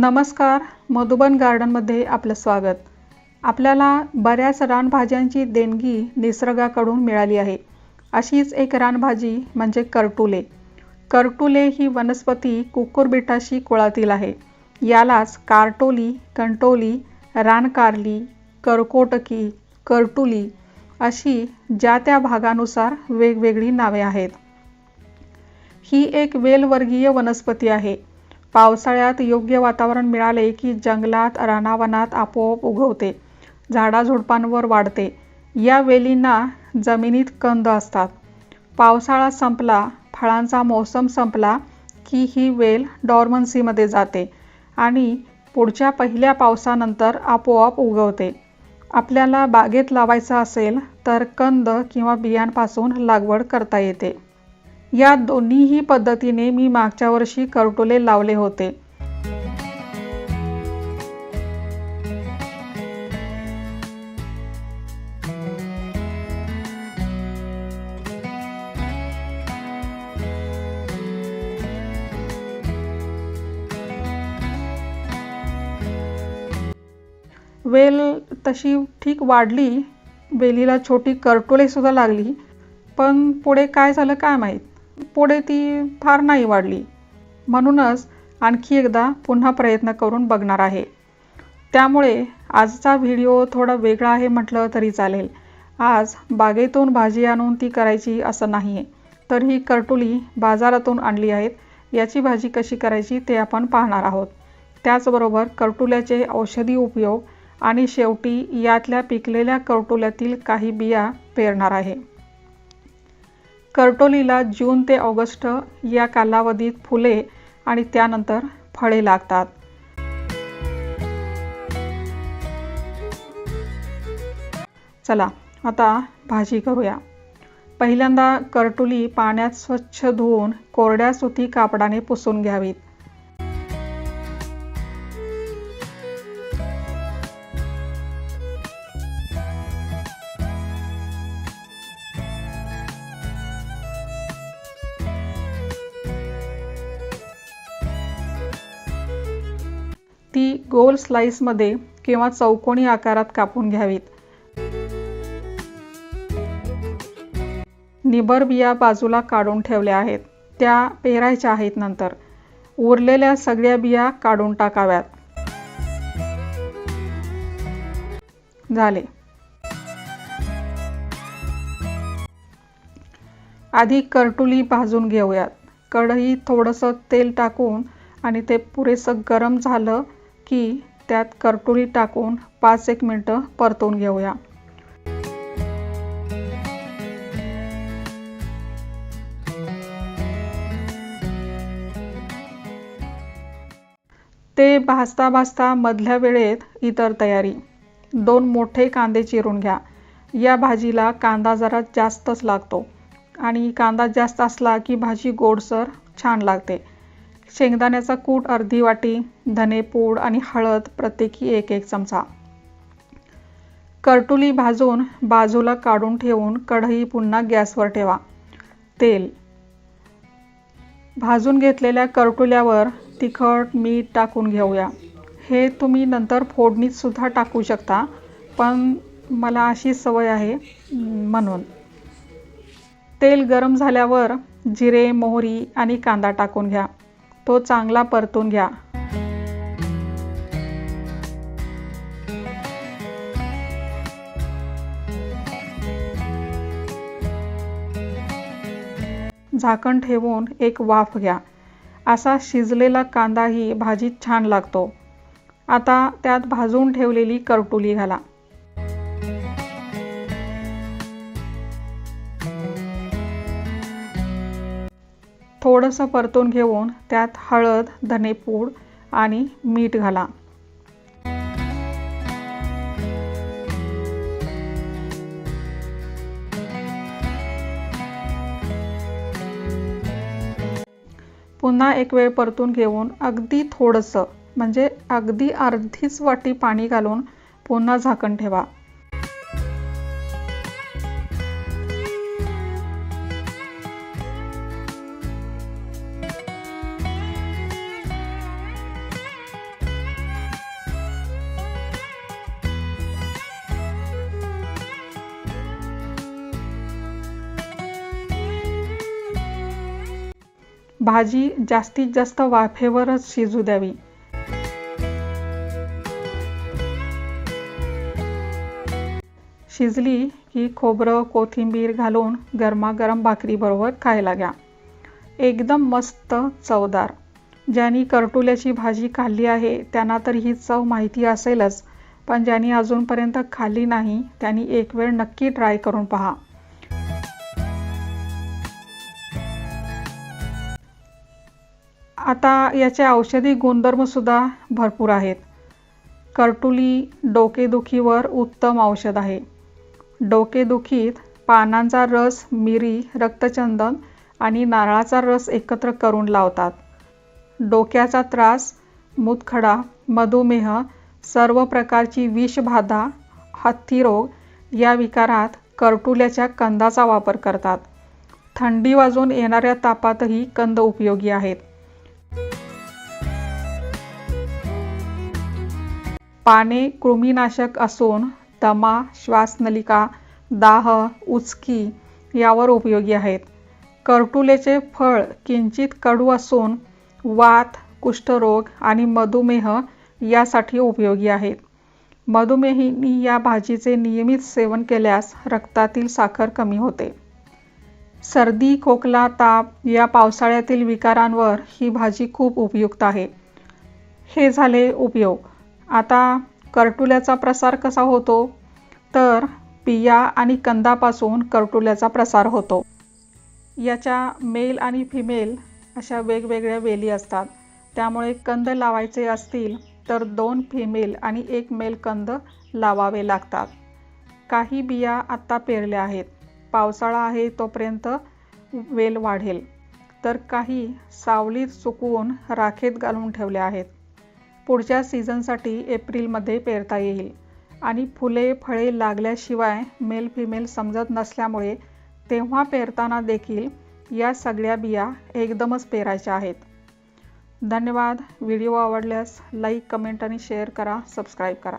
नमस्कार मधुबन गार्डनमध्ये आपलं स्वागत. आपल्याला बऱ्याच रानभाज्यांची देणगी निसर्गाकडून मिळाली आहे. अशीच एक रानभाजी म्हणजे करटुले. करटुले ही वनस्पती कुकुरबिटाशी कुळातील आहे. यालाच कार्टोली कंटोली रानकारली करकोटकी करटुली अशी ज्या त्या भागानुसार वेगवेगळी नावे आहेत. ही एक वेलवर्गीय वनस्पती आहे. पावसाळ्यात योग्य वातावरण मिळाले की जंगलात रानावनात आपोआप उगवते झाडाझुडपांवर वाढते. या वेलींना जमिनीत कंद असतात. पावसाळा संपला फळांचा मोसम संपला की ही वेल डॉर्मन्सीमध्ये जाते आणि पुढच्या पहिल्या पावसानंतर आपोआप उगवते. आपल्याला बागेत लावायचं असेल तर कंद किंवा बियांपासून लागवड करता येते. या दोन्हीही पद्धतीने मी मागच्या वर्षी करटोले लावले होते. वेल तशी ठीक वाढली वेलीला छोटी करटोलेसुद्धा लागली पण पुढे काय झालं काय माहीत? पुढे ती फार नाही वाढली. म्हणूनच आणखी एकदा पुन्हा प्रयत्न करून बघणार आहे. त्यामुळे आजचा व्हिडिओ थोडा वेगळा आहे म्हटलं तरी चालेल. आज बागेतून भाजी आणून ती करायची असं नाही आहे तर ही करटुली बाजारातून आणली आहेत. याची भाजी कशी करायची ते आपण पाहणार आहोत. त्याचबरोबर करटुल्याचे औषधी उपयोग आणि शेवटी यातल्या पिकलेल्या करटुल्यातील काही बिया पेरणार आहे. करटोलीला जून ते ऑगस्ट या कालावधीत फुले आणि त्यानंतर फळे लागतात. चला आता भाजी करूया. पहिल्यांदा करटुली पाण्यात स्वच्छ धुवून कोरड्या सुती कापडाने पुसून घ्यावीत. ती गोल स्लाइसमध्ये किंवा चौकोनी आकारात कापून घ्यावीत. निबर बिया बाजूला काढून ठेवल्या आहेत. त्या पेरायच्या आहेत नंतर. उरलेल्या सगळ्या बिया काढून टाकाव्यात. झाले. आधी करटुली भाजून घेऊयात. कढईत थोडंसं तेल टाकून आणि ते पुरेसं गरम झालं की त्यात करटुली टाकून पाच एक मिनटं परतवून घेऊया. ते भाजता भाजता मधल्या वेळेत इतर तयारी. दोन मोठे कांदे चिरून घ्या. या भाजीला कांदा जरा जास्तच लागतो आणि कांदा जास्त असला की भाजी गोडसर छान लागते. शेंगदाण्याचा कूट अर्धी वाटी धनेपूड आणि हळद प्रत्येकी एक एक चमचा. करटुली भाजून बाजूला काढून ठेवून कढई पुन्हा गॅसवर ठेवा. तेल. भाजून घेतलेल्या करटुल्यावर तिखट मीठ टाकून घेऊया. हे तुम्ही नंतर फोडणीतसुद्धा टाकू शकता पण मला अशी सवय आहे म्हणून. तेल गरम झाल्यावर जिरे मोहरी आणि कांदा टाकून घ्या. तो चांगला परतून घ्या. झाकण ठेवून एक वाफ घ्या. असा शिजलेला कांदाही भाजीत छान लागतो. आता त्यात भाजून ठेवलेली करटुली घाला. थोडंसं परतून घेऊन त्यात हळद धनेपूड आणि मीठ घाला. पुन्हा एक वेळ परतून घेऊन अगदी थोडंसं म्हणजे अगदी अर्धीच वाटी पाणी घालून पुन्हा झाकण ठेवा. भाजी जास्तीत जास्त वाफेवरच शिजू द्यावी. शिजली की खोबरं कोथिंबीर घालून गरमागरम भाकरीबरोबर खायला घ्या. एकदम मस्त चवदार. ज्यांनी करटुल्याची भाजी खाल्ली आहे त्यांना तर ही चव माहिती असेलच पण ज्यांनी अजूनपर्यंत खाल्ली नाही त्यांनी एक वेळ नक्की ट्राय करून पहा. आता याचे औषधी गुणधर्मसुद्धा भरपूर आहेत. करटुली डोकेदुखीवर उत्तम औषध आहे. डोकेदुखीत पानांचा रस मिरी रक्तचंदन आणि नारळाचा रस एकत्र करून लावतात. डोक्याचा त्रास मुतखडा मधुमेह सर्व प्रकारची विषबाधा हत्तीरोग या विकारात करटुल्याच्या कंदाचा वापर करतात. थंडी वाजून येणाऱ्या तापातही कंद उपयोगी आहेत. पाने कृमीनाशक असून दमा श्वासनलिका दाह उचकी यावर उपयोगी आहेत. करटुलेचे फळ किंचित कडू असून वात कुष्ठरोग आणि मधुमेह यासाठी उपयोगी आहेत. मधुमेहिनी या भाजीचे नियमित सेवन केल्यास रक्तातील साखर कमी होते. सर्दी खोकला ताप या पावसाळ्यातील विकारांवर ही भाजी खूप उपयुक्त आहे. हे झाले उपयोग. आता करटुल्याचा प्रसार कसा होतो? तर बिया आणि कंदापासून करटुल्याचा प्रसार होतो. याच्या मेल आणि फिमेल अशा वेगवेगळ्या वेली असतात. त्यामुळे कंद लावायचे असतील तर दोन फिमेल आणि एक मेल कंद लावावे लागतात. काही बिया आत्ता पेरल्या आहेत. पावसाळा आहे तोपर्यंत वेल वाढेल. तर काही सावलीत सुकवून राखेत घालून ठेवल्या आहेत. पुढच्या सीझनसाठी एप्रिलमध्ये पेरता येईल. आणि फुले फळे लागल्याशिवाय मेल फिमेल समजत नसल्यामुळे तेव्हा पेरताना देखील या सगळ्या बिया एकदमच पेरायच्या आहेत. धन्यवाद. व्हिडिओ आवडल्यास लाईक कमेंट आणि शेअर करा सबस्क्राईब करा.